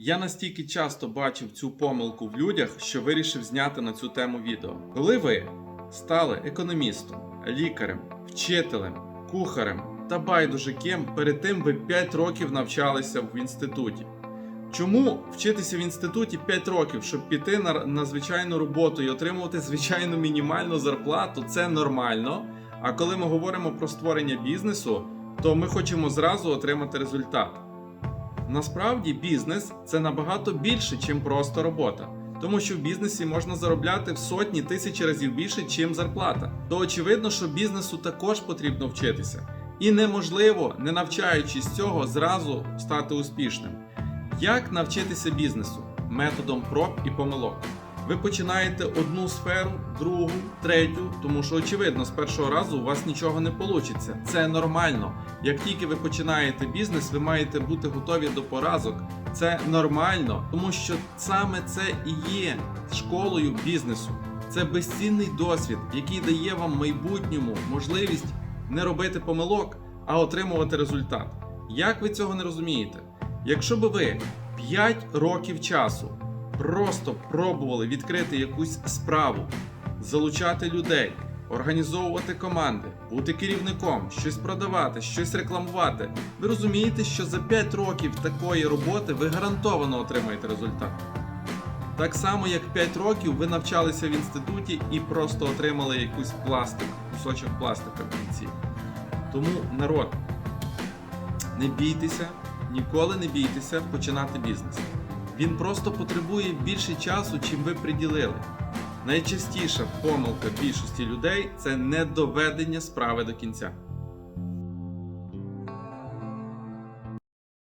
Я настільки часто бачив цю помилку в людях, що вирішив зняти на цю тему відео. Коли ви стали економістом, лікарем, вчителем, кухарем та байдуже ким, перед тим ви 5 років навчалися в інституті. Чому вчитися в інституті 5 років, щоб піти на, на звичайну роботу і отримувати звичайну мінімальну зарплату, це нормально. А коли ми говоримо про створення бізнесу, то ми хочемо зразу отримати результат. Насправді бізнес це набагато більше, чим просто робота. Тому що в бізнесі можна заробляти в сотні тисячі разів більше, чим зарплата. То очевидно, що бізнесу також потрібно вчитися. І неможливо, не навчаючись цього, зразу стати успішним. Як навчитися бізнесу? Методом проб і помилок. Ви починаєте одну сферу, другу, третю, тому що очевидно, з першого разу у вас нічого не вийде. Це нормально. Як тільки ви починаєте бізнес, ви маєте бути готові до поразок. Це нормально, тому що саме це і є школою бізнесу. Це безцінний досвід, який дає вам майбутньому можливість не робити помилок, а отримувати результат. Як ви цього не розумієте? Якщо би ви 5 років часу просто пробували відкрити якусь справу, залучати людей, організовувати команди, бути керівником, щось продавати, щось рекламувати, ви розумієте, що за 5 років такої роботи ви гарантовано отримаєте результат. Так само, як 5 років ви навчалися в інституті і просто отримали якусь пластик, кусочок пластика в кінці. Тому народ, не бійтеся, ніколи не бійтеся починати бізнес. Він просто потребує більше часу, чим ви приділили. Найчастіша помилка більшості людей це недоведення справи до кінця.